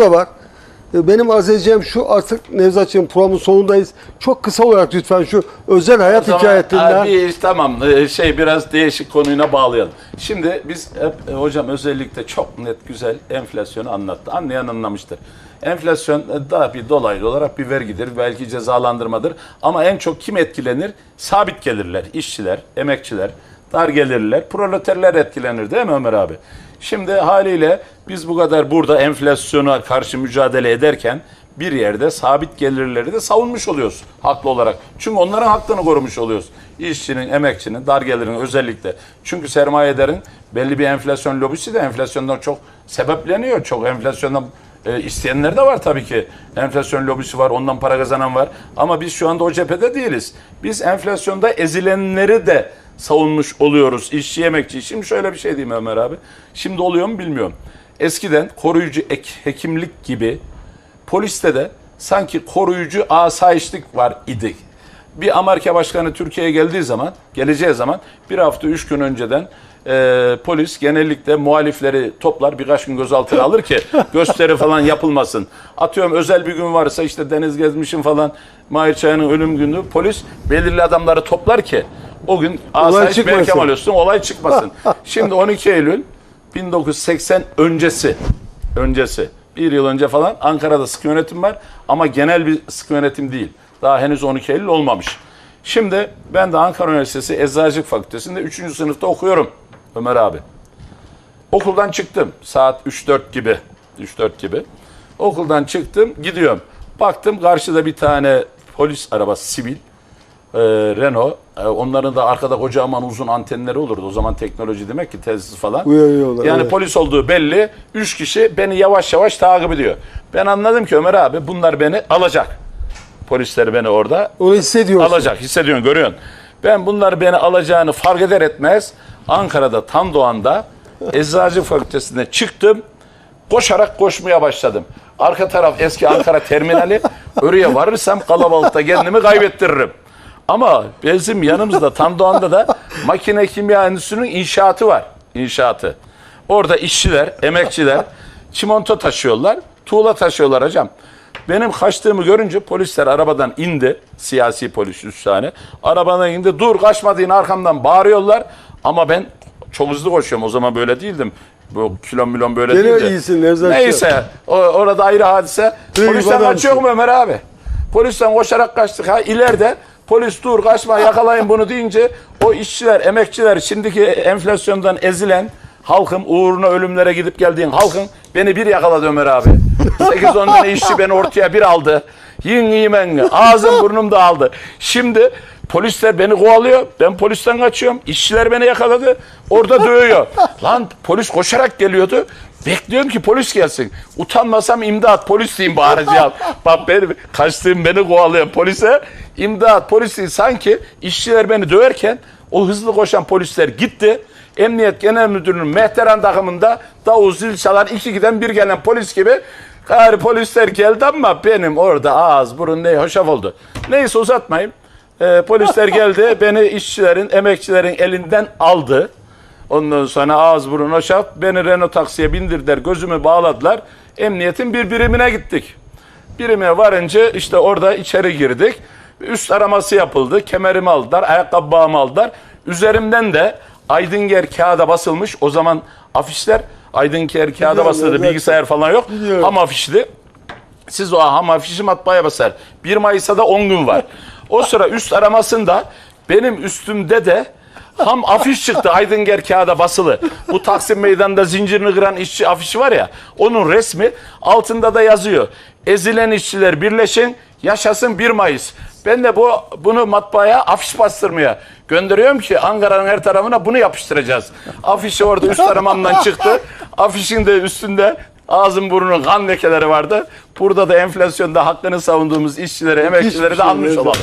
da var. E, Benim arz edeceğim şu artık Nevzatçı'nın programın sonundayız. Çok kısa olarak lütfen şu özel hayat hikayetinden. abi, tamam e, şey biraz değişik konuyla bağlayalım. Şimdi biz hep e, hocam özellikle çok net güzel enflasyonu anlattı. Anlayan anlamıştır. Enflasyon daha bir dolaylı olarak bir vergidir, belki cezalandırmadır. Ama en çok kim etkilenir? Sabit gelirler, işçiler, emekçiler, dar gelirler, proleterler etkilenir değil mi Ömer abi? Şimdi haliyle biz bu kadar burada enflasyona karşı mücadele ederken bir yerde sabit gelirleri de savunmuş oluyoruz haklı olarak. Çünkü onların hakkını korumuş oluyoruz. İşçinin, emekçinin, dar gelirin özellikle. Çünkü sermayedarın belli bir enflasyon lobisi de enflasyondan çok sebepleniyor. Çok enflasyondan e, isteyenler de var tabii ki. Enflasyon lobisi var, ondan para kazanan var. Ama biz şu anda o cephede değiliz. Biz enflasyonda ezilenleri de savunmuş oluyoruz. İşçi, emekçi. Şimdi şöyle bir şey diyeyim Ömer abi. Şimdi oluyor mu bilmiyorum. Eskiden koruyucu ek, hekimlik gibi poliste de sanki koruyucu asayişlik var idi. Bir Amerika Başkanı Türkiye'ye geldiği zaman, geleceği zaman bir hafta üç gün önceden e, polis genellikle muhalifleri toplar birkaç gün gözaltına alır ki gösteri falan yapılmasın. Atıyorum özel bir gün varsa işte Deniz Gezmiş'in falan Mahir Çaya'nın ölüm günü polis belirli adamları toplar ki o gün asayiş çıkmasın. berkemal olsun olay çıkmasın. Şimdi 12 Eylül 1980 öncesi öncesi bir yıl önce falan Ankara'da sıkı yönetim var ama genel bir sıkı yönetim değil. Daha henüz 12 Eylül olmamış. Şimdi ben de Ankara Üniversitesi Eczacılık Fakültesi'nde 3. sınıfta okuyorum Ömer abi. Okuldan çıktım saat 3-4 gibi. 3-4 gibi. Okuldan çıktım gidiyorum. Baktım karşıda bir tane polis arabası sivil. E, Renault. E, onların da arkada kocaman uzun antenleri olurdu. O zaman teknoloji demek ki telsiz falan. Uyarıyorlar, Yani evet. polis olduğu belli. Üç kişi beni yavaş yavaş takip ediyor. Ben anladım ki Ömer abi bunlar beni alacak. Polisler beni orada Onu hissediyorsun. alacak. Hissediyorsun, görüyorsun. Ben bunlar beni alacağını fark eder etmez Ankara'da tam doğanda Eczacı Fakültesi'ne çıktım. Koşarak koşmaya başladım. Arka taraf eski Ankara terminali. Oraya varırsam kalabalıkta kendimi kaybettiririm. Ama bizim yanımızda tam doğanda da makine kimya endüstrisinin inşaatı var. İnşaatı. Orada işçiler, emekçiler çimento taşıyorlar, tuğla taşıyorlar hocam. Benim kaçtığımı görünce polisler arabadan indi. Siyasi polis üç tane. Arabadan indi. Dur kaçma diye arkamdan bağırıyorlar. Ama ben çok hızlı koşuyorum. O zaman böyle değildim. Bu kilo milyon böyle Gene değildi. iyisin Nevzat Neyse. O, orada ayrı hadise. Polisten adamsın. kaçıyor mu Ömer abi? Polisten koşarak kaçtık. Ha ileride polis dur kaçma yakalayın bunu deyince o işçiler, emekçiler, şimdiki enflasyondan ezilen halkım uğruna ölümlere gidip geldiğin halkın beni bir yakaladı Ömer abi. 8-10 tane işçi beni ortaya bir aldı. Yin yimen ağzım burnum da aldı. Şimdi polisler beni kovalıyor. Ben polisten kaçıyorum. İşçiler beni yakaladı. Orada dövüyor. Lan polis koşarak geliyordu. Bekliyorum ki polis gelsin. Utanmasam imdat polis diyeyim bağıracağım. Bak benim kaçtığım beni kovalıyor polise. İmdat polis. Sanki işçiler beni döverken o hızlı koşan polisler gitti. Emniyet Genel Müdürü'nün mehteran takımında davul zil çalan iki giden bir gelen polis gibi Gari polisler geldi ama benim orada ağız burun ne hoşaf oldu. Neyse uzatmayayım. Ee, polisler geldi beni işçilerin emekçilerin elinden aldı. Ondan sonra ağız burun hoşaf beni Renault taksiye bindirdiler gözümü bağladılar. Emniyetin bir birimine gittik. Birime varınca işte orada içeri girdik. Üst araması yapıldı. Kemerimi aldılar, ayakkabı bağımı aldılar. Üzerimden de Aydınger kağıda basılmış. O zaman afişler Aydınger kağıda basıldı. Bilgisayar falan yok. Biliyorum. Ham afişli. Siz o ham afişi matbaaya basar. 1 Mayıs'a da 10 gün var. O sıra üst aramasında benim üstümde de ham afiş çıktı Aydınger kağıda basılı. Bu Taksim Meydanı'nda zincirini kıran işçi afişi var ya onun resmi altında da yazıyor. Ezilen işçiler birleşin yaşasın 1 Mayıs. Ben de bu bunu matbaaya afiş bastırmaya gönderiyorum ki Ankara'nın her tarafına bunu yapıştıracağız. Afişi orada üst aramamdan çıktı. Afişin de üstünde ağzın burnunun kan lekeleri vardı. Burada da enflasyonda hakkını savunduğumuz işçilere, emekçilere de almış olalım.